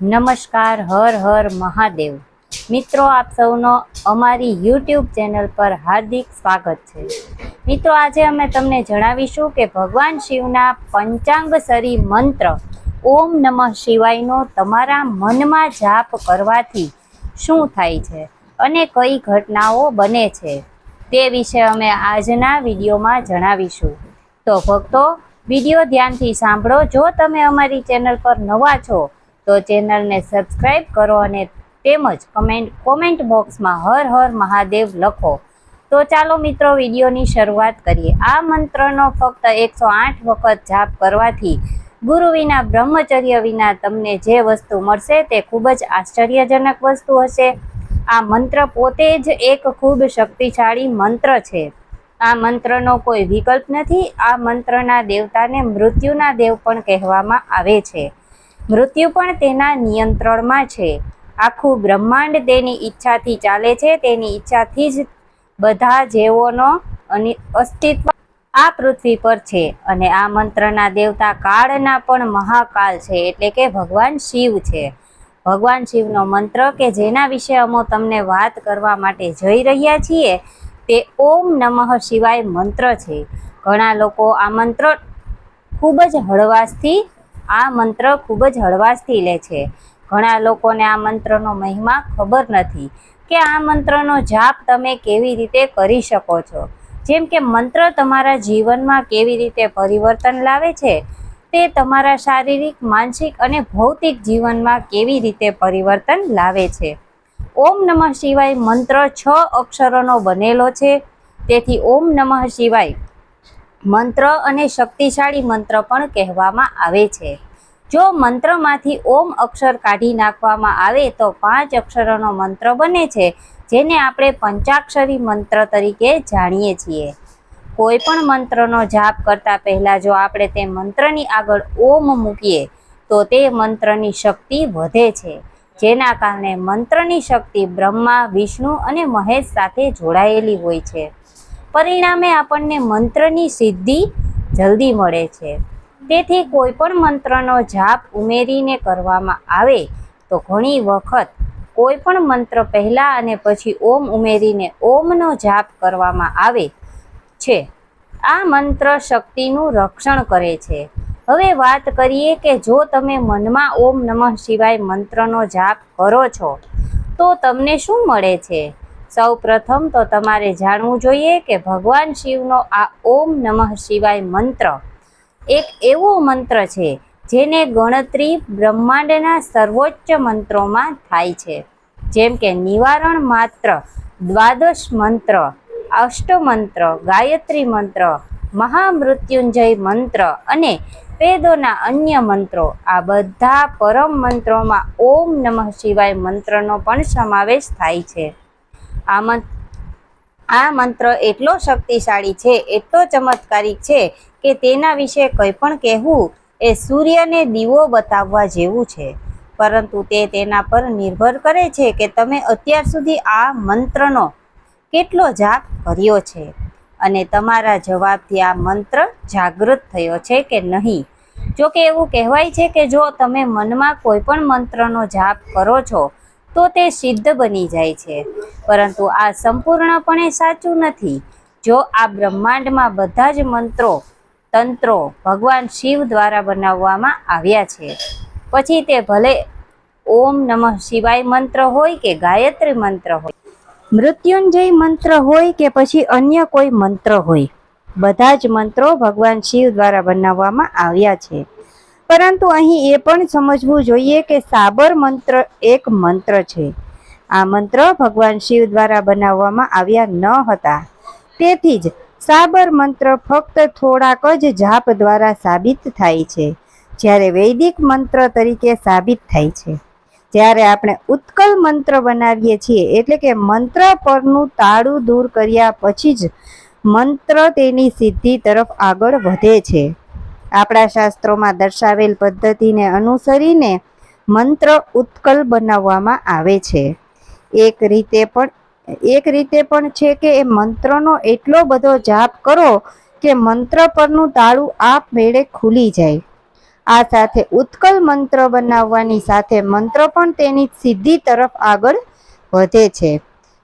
નમસ્કાર, હર હર મહાદેવ. મિત્રો, આપ સૌનો અમારી યુટ્યુબ ચેનલ પર હાર્દિક સ્વાગત છે. મિત્રો, આજે અમે તમને જણાવીશું કે ભગવાન શિવના પંચાંગસરી મંત્ર, ઓમ નમઃ શિવાયનો તમારા મનમાં જાપ કરવાથી શું થાય છે અને કઈ ઘટનાઓ બને છે તે વિશે અમે આજના વિડીયોમાં જણાવીશું. તો ભક્તો, વીડિયો ધ્યાનથી સાંભળો. જો તમે અમારી ચેનલ પર નવા છો તો ચેનલને સબસ્ક્રાઈબ કરો અને તેમજ કમેન્ટ, કોમેન્ટ બોક્સમાં હર હર મહાદેવ લખો. તો ચાલો મિત્રો, વિડીયોની શરૂઆત કરીએ. આ મંત્રનો ફક્ત એકસો આઠ વખત જાપ કરવાથી ગુરુ વિના, બ્રહ્મચર્ય વિના તમને જે વસ્તુ મળશે તે ખૂબ જ આશ્ચર્યજનક વસ્તુ હશે. આ મંત્ર પોતે જ એક ખૂબ શક્તિશાળી મંત્ર છે. આ મંત્રનો કોઈ વિકલ્પ નથી. આ મંત્રના દેવતાને મૃત્યુના દેવ પણ કહેવામાં આવે છે. મૃત્યુ પણ તેના નિયંત્રણમાં છે. આખું બ્રહ્માંડ તેની ઈચ્છાથી ચાલે છે. તેની ઈચ્છાથી જ બધા અને, અસ્તિત્વ આ પૃથ્વી પર છે અને આ મંત્રના દેવતા કાળના પણ મહાકાલ છે. એટલે કે ભગવાન શિવ છે. ભગવાન શિવનો મંત્ર કે જેના વિશે અમો તમને વાત કરવા માટે જઈ રહ્યા છીએ, તે ઓમ નમઃ શિવાય મંત્ર છે. ઘણા લોકો આ મંત્ર ખૂબ જ હળવાશથી આ મંત્ર ખૂબ જ હળવાશથી લે છે. ઘણા લોકોને આ મંત્રનો મહિમા ખબર નથી કે આ મંત્રનો જાપ તમે કેવી રીતે કરી શકો છો. જેમ કે મંત્ર તમારા જીવનમાં કેવી રીતે પરિવર્તન લાવે છે, તે તમારા શારીરિક, માનસિક અને ભૌતિક જીવનમાં કેવી રીતે પરિવર્તન લાવે છે. ઓમ નમઃ શિવાય મંત્ર છ અક્ષરોનો બનેલો છે, તેથી ઓમ નમઃ શિવાય મંત્ર અને શક્તિશાળી મંત્ર પણ કહેવામાં આવે છે. જો મંત્રમાંથી ઓમ અક્ષર કાઢી નાખવામાં આવે તો પાંચ અક્ષરોનો મંત્ર બને છે, જેને આપણે પંચાક્ષરી મંત્ર તરીકે જાણીએ છીએ. કોઈ પણ મંત્રનો જાપ કરતા પહેલા જો આપણે તે મંત્રની આગળ ઓમ મૂકીએ, તો તે મંત્રની શક્તિ વધે છે, જેના કારણે મંત્રની શક્તિ બ્રહ્મા, વિષ્ણુ અને મહેશ સાથે જોડાયેલી હોય છે. પરિણામે આપણને મંત્રની સિદ્ધિ જલ્દી મળે છે. તેથી કોઈ પણ મંત્રનો જાપ ઉમેરીને કરવામાં આવે તો ઘણી વખત કોઈ પણ મંત્ર પહેલાં અને પછી ઓમ ઉમેરીને ઓમનો જાપ કરવામાં આવે છે. આ મંત્ર શક્તિનું રક્ષણ કરે છે. હવે વાત કરીએ કે જો તમે મનમાં ઓમ નમઃ શિવાય મંત્રનો જાપ કરો છો, તો તમને શું મળે છે? સૌ પ્રથમ તો તમારે જાણવું જોઈએ કે ભગવાન શિવનો આ ઓમ નમઃ શિવાય મંત્ર એક એવો મંત્ર છે જેને ગણતરી બ્રહ્માંડના સર્વોચ્ચ મંત્રોમાં થાય છે. જેમ કે નિવારણ માત્ર, દ્વાદશ મંત્ર અષ્ટમંત્ર ગાયત્રી મંત્ર, મહામૃત્યુંજય મંત્ર અને વેદોના અન્ય મંત્રો. આ બધા પરમ મંત્રોમાં ઓમ નમઃ શિવાય મંત્રનો પણ સમાવેશ થાય છે. આ આ મંત્ર એટલો શક્તિશાળી છે, એટલો ચમત્કારિક છે કે તેના વિશે કંઈ પણ કહેવું એ સૂર્યને દીવો બતાવવા જેવું છે. પરંતુ તે તેના પર નિર્ભર કરે છે કે તમે અત્યાર સુધી આ મંત્રનો કેટલો જાપ કર્યો છે અને તમારા જવાબથી આ મંત્ર જાગૃત થયો છે કે નહીં. જો કે એવું કહેવાય છે કે જો તમે મનમાં કોઈ પણ મંત્રનો જાપ કરો છો તો તે સિદ્ધ બની જાય છે. પરંતુ આ સંપૂર્ણપણે સાચું નથી. જો આ બ્રહ્માંડમાં બધા જ મંત્રો, તંત્રો ભગવાન શિવ દ્વારા બનાવવામાં આવ્યા છે, પછી તે ભલે ઓમ નમઃ શિવાય મંત્ર હોય કે ગાયત્રી મંત્ર હોય, મૃત્યુંજય મંત્ર હોય કે પછી અન્ય કોઈ મંત્ર હોય, બધા જ મંત્રો ભગવાન શિવ દ્વારા બનાવવામાં આવ્યા છે. પરંતુ અહીં એ પણ સમજવું જોઈએ કે સાબર મંત્ર એક મંત્ર છે. આ મંત્ર ભગવાન શિવ દ્વારા બનાવવામાં આવ્યા ન હતા. તેથી જ સાબર મંત્ર ફક્ત થોડાક જ જાપ દ્વારા સાબિત થાય છે, જ્યારે વૈદિક મંત્ર તરીકે સાબિત થાય છે. જ્યારે આપણે ઉત્કલ મંત્ર બનાવીએ છીએ, એટલે કે મંત્ર પરનું તાળું દૂર કર્યા પછી જ મંત્ર તેની સિદ્ધિ તરફ આગળ વધે છે. આપણા શાસ્ત્રોમાં દર્શાવેલ પદ્ધતિને અનુસરીને મંત્ર ઉત્કલ બનાવવામાં આવે છે. એક રીતે પણ, એક રીતે પણ છે કે એ મંત્રનો એટલો બધો જાપ કરો કે મંત્ર પરનું તાળું આપમેળે ખુલી જાય. આ સાથે ઉત્કલ મંત્ર બનાવવાની સાથે મંત્ર પણ તેની સિદ્ધિ તરફ આગળ વધે છે.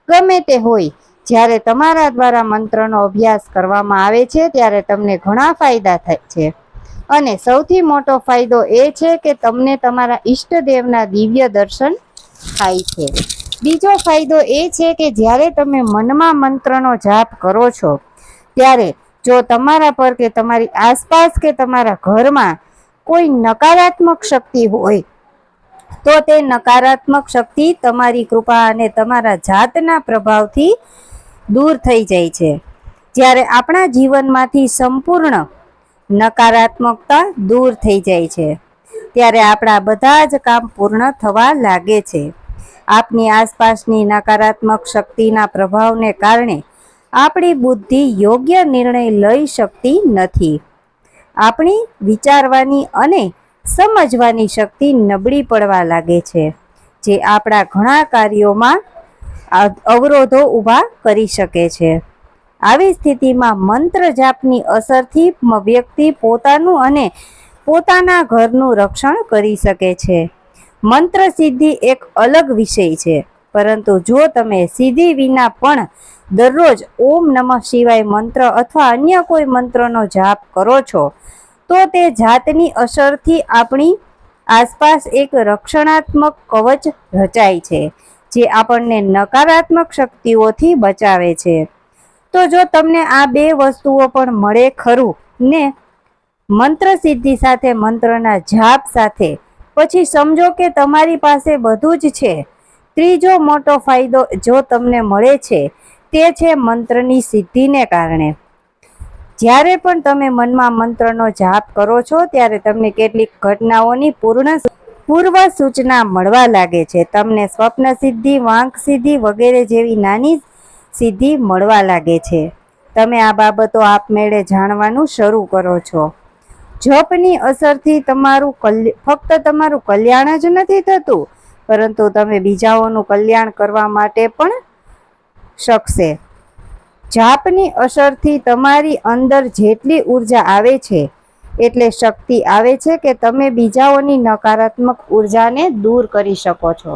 ગમે તે હોય, જ્યારે તમારા દ્વારા મંત્રનો અભ્યાસ કરવામાં આવે છે, ત્યારે તમને ઘણા ફાયદા થાય છે. અને સૌથી મોટો ફાયદો એ છે કે તમને તમારા ઈષ્ટદેવના દિવ્ય દર્શન થાય છે. બીજો ફાયદો એ છે કે જ્યારે તમે મનમાં મંત્રનો જાપ કરો છો, ત્યારે જો તમારા પર કે તમારી આસપાસ કે તમારા ઘરમાં કોઈ નકારાત્મક શક્તિ હોય, તો તે નકારાત્મક શક્તિ તમારી કૃપા અને તમારા જાતના પ્રભાવથી દૂર થઈ જાય છે. જ્યારે આપણા જીવનમાંથી સંપૂર્ણ નકારાત્મકતા દૂર થઈ જાય છે. ત્યારે આપણા બધા જ કામ પૂર્ણ થવા લાગે છે. આપની આસપાસની નકારાત્મક શક્તિના પ્રભાવને કારણે આપણી બુદ્ધિ યોગ્ય નિર્ણય લઈ શકતી નથી. આપણી વિચારવાની અને સમજવાની શક્તિ નબળી પડવા લાગે છે, જે આપણા ઘણા કાર્યોમાં અવરોધો ઊભા કરી શકે છે. આવી સ્થિતિમાં મંત્ર જાપની અસરથી વ્યક્તિ પોતાનું અને પોતાના ઘરનું રક્ષણ કરી શકે છે. મંત્ર સિદ્ધિ એક અલગ વિષય છે, પરંતુ જો તમે સિદ્ધિ વિના પણ દરરોજ ઓમ નમઃ શિવાય મંત્ર અથવા અન્ય કોઈ મંત્રનો જાપ કરો છો, તો તે જાતની અસરથી આપણી આસપાસ એક રક્ષણાત્મક કવચ રચાય છે, જે આપણને નકારાત્મક શક્તિઓથી બચાવે છે. તો જો તમને આ બે વસ્તુઓ પણ મળે ખરું, ને મંત્ર સિદ્ધિ સાથે, મંત્રના જાપ સાથે, પછી સમજો કે તમારી પાસે બધું જ છે. ત્રીજો મોટો ફાયદો જો તમને મળે છે, તે છે મંત્રની સિદ્ધિને કારણે. જ્યારે પણ તમે મનમાં મંત્રનો જાપ કરો છો, ત્યારે તમને કેટલીક ઘટનાઓની પૂર્ણ પૂર્વ સૂચના મળવા લાગે છે. તમને સ્વપ્ન સિદ્ધિ, વાંક સિદ્ધિ વગેરે જેવી નાની સિદ્ધિ મળવા લાગે છે. તમે આ બાબતો આપમેળે જાણવાનું શરૂ કરો છો. જપની અસરથી તમારું ફક્ત તમારું કલ્યાણ જ નથી થતું, પરંતુ તમે બીજાઓનું કલ્યાણ કરવા માટે પણ શકશે. જાપની અસરથી તમારી અંદર જેટલી ઊર્જા આવે છે, એટલે શક્તિ આવે છે કે તમે બીજાઓની નકારાત્મક ઉર્જાને દૂર કરી શકો છો.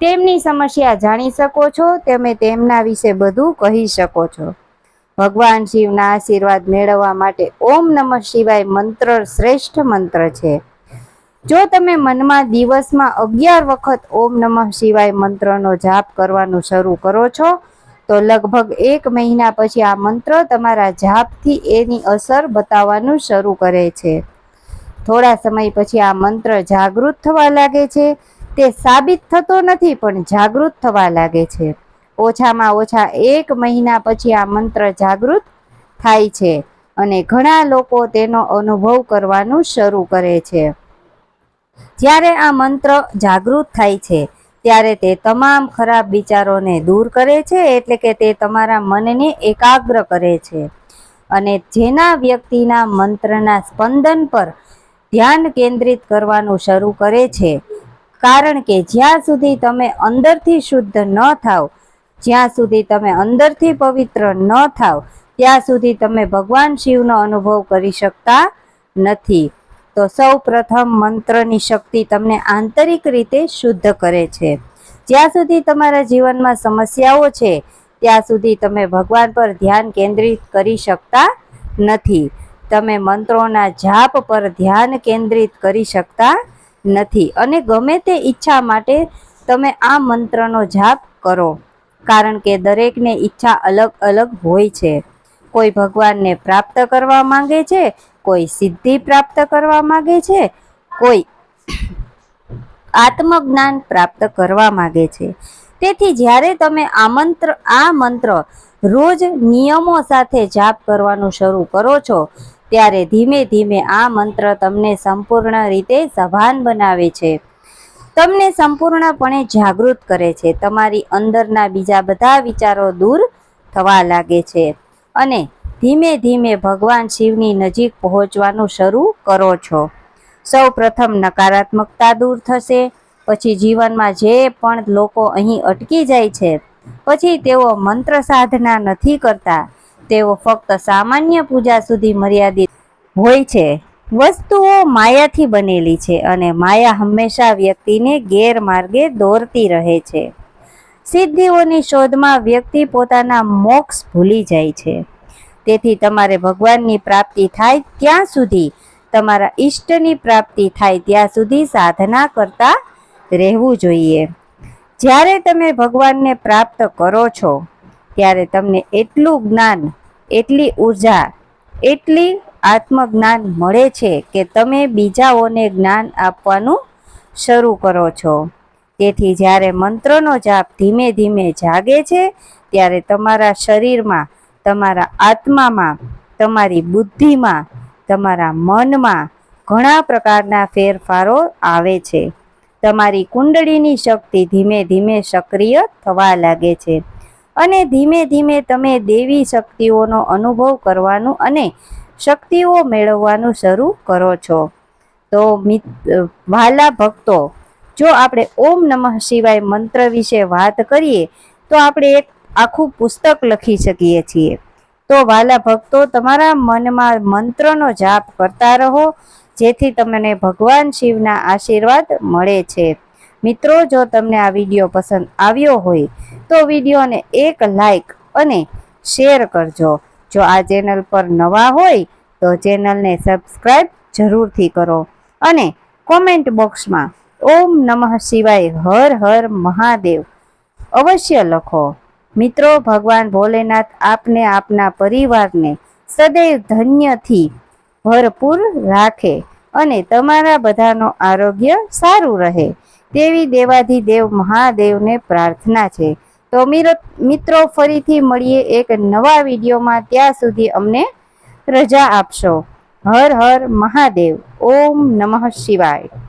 તેમની સમસ્યા જાણી શકો છો, તમે તેમના વિશે બધું કહી શકો છો. ભગવાન શિવના આશીર્વાદ મેળવવા માટે ઓમ નમઃ શિવાય મંત્ર શ્રેષ્ઠ મંત્ર છે. જો તમે મનમાં દિવસમાં અગિયાર વખત ઓમ નમઃ શિવાય મંત્રનો જાપ કરવાનું શરૂ કરો છો, તો લગભગ એક મહિના પછી આ મંત્ર તમારા જાપથી એની અસર બતાવવાનું શરૂ કરે છે. થોડા સમય પછી આ મંત્ર જાગૃત થવા લાગે છે તે સાબિત થતો નથી, પણ જાગૃત થવા લાગે છે. ઓછામાં ઓછા એક મહિના પછી આ મંત્ર જાગૃત થાય છે અને ઘણા લોકો તેનો અનુભવ કરવાનું શરૂ કરે છે. જ્યારે આ મંત્ર જાગૃત થાય છે, ત્યારે તે તમામ ખરાબ વિચારોને દૂર કરે છે, એટલે કે તે તમારા મનને એકાગ્ર કરે છે. અને જેના વ્યક્તિના મંત્રના સ્પંદન પર ધ્યાન કેન્દ્રિત કરવાનું શરૂ કરે છે કારણ કે જ્યાં સુધી તમે અંદરથી શુદ્ધ ન થાવ, જ્યાં સુધી તમે અંદરથી પવિત્ર ન થાવ, ત્યાં સુધી તમે ભગવાન શિવનો અનુભવ કરી શકતા નથી. તો સૌ પ્રથમ મંત્રની શક્તિ તમને આંતરિક રીતે શુદ્ધ કરે છે. જ્યાં સુધી તમારા જીવનમાં સમસ્યાઓ છે, ત્યાં સુધી તમે ભગવાન પર ધ્યાન કેન્દ્રિત કરી શકતા નથી. તમે મંત્રોના જાપ પર ધ્યાન કેન્દ્રિત કરી શકતા નથી. અને ગમે તે ઈચ્છા માટે તમે આ મંત્રનો જાપ કરો. કારણ કે દરેકને ઈચ્છા અલગ અલગ હોય છે. કોઈ ભગવાનને પ્રાપ્ત કરવા માંગે છે, કોઈ સિદ્ધિ પ્રાપ્ત કરવા માંગે છે, કોઈ આત્મજ્ઞાન પ્રાપ્ત કરવા માંગે છે. તેથી જ્યારે તમે આ મંત્ર આ મંત્ર રોજ નિયમો સાથે જાપ કરવાનું શરૂ કરો છો ત્યારે ધીમે ધીમે આ મંત્ર તમને સંપૂર્ણ રીતે સભાન બનાવે છે. તમને સંપૂર્ણપણે જાગૃત કરે છે. તમારી અંદરના બીજા બધા વિચારો દૂર થવા લાગે છે. અને ધીમે ધીમે ભગવાન શિવની નજીક પહોંચવાનું શરૂ કરો છો. સૌ પ્રથમ નકારાત્મકતા દૂર થશે. પછી જીવનમાં જે પણ લોકો અહીં અટકી જાય છે, પછી તેઓ મંત્ર સાધના નથી કરતા. તેઓ ફક્ત સામાન્ય પૂજા સુધી મર્યાદિત હોય છે. વસ્તુઓ માયાથી બનેલી છે અને માયા હંમેશા વ્યક્તિને ગેરમાર્ગે દોરતી રહે છે. સિદ્ધિઓની શોધમાં વ્યક્તિ પોતાના મોક્ષ ભૂલી જાય છે. તેથી તમારે ભગવાનની પ્રાપ્તિ થાય ત્યાં સુધી, તમારા ઈષ્ટની પ્રાપ્તિ થાય ત્યાં સુધી સાધના કરતા રહેવું જોઈએ. જ્યારે તમે ભગવાનને પ્રાપ્ત કરો છો ત્યારે તમને એટલું જ્ઞાન, એટલી ઊર્જા, એટલી આત્મજ્ઞાન મળે છે કે તમે બીજાઓને જ્ઞાન આપવાનું શરૂ કરો છો. તેથી જ્યારે મંત્રનો જાપ ધીમે ધીમે જાગે છે, ત્યારે તમારા શરીરમાં, તમારા આત્મામાં, તમારી બુદ્ધિમાં, તમારા મનમાં ઘણા પ્રકારના ફેરફારો આવે છે. તમારી કુંડળીની શક્તિ ધીમે ધીમે સક્રિય થવા લાગે છે. અને ધીમે ધીમે તમે દેવી શક્તિઓનો અનુભવ કરવાનું અને શક્તિઓ મેળવવાનું શરૂ કરો છો. તો વાલા ભક્તો, જો આપણે ઓમ નમઃ શિવાય મંત્ર વિશે વાત કરીએ, તો આપણે એક આખું પુસ્તક લખી શકીએ છીએ. તો વાલા ભક્તો, તમારા મનમાં મંત્રનો જાપ કરતા રહો, જેથી તમને ભગવાન શિવના આશીર્વાદ મળે છે. મિત્રો, જો તમને આ વીડિયો પસંદ આવ્યો હોય તો વિડીયોને એક લાઈક અને શેર કરજો. જો આ ચેનલ પર નવા હોય, તો ચેનલને સબસ્ક્રાઈબ જરૂરથી કરો અને કોમેન્ટ બોક્સમાં ઓમ નમઃ શિવાય હર હર મહાદેવ અવશ્ય લખો. મિત્રો, ભગવાન ભોલેનાથ આપને આપના પરિવારને સદૈવ ધન્યથી ભરપૂર રાખે અને તમારા બધાનો આરોગ્ય સારું રહે. તેવી દેવાધિદેવ મહાદેવને પ્રાર્થના છે. તો મિત્રો, ફરીથી મળીએ એક નવા વિડીયોમાં. ત્યાં સુધી અમને રજા આપશો. હર હર મહાદેવ. ઓમ નમઃ શિવાય.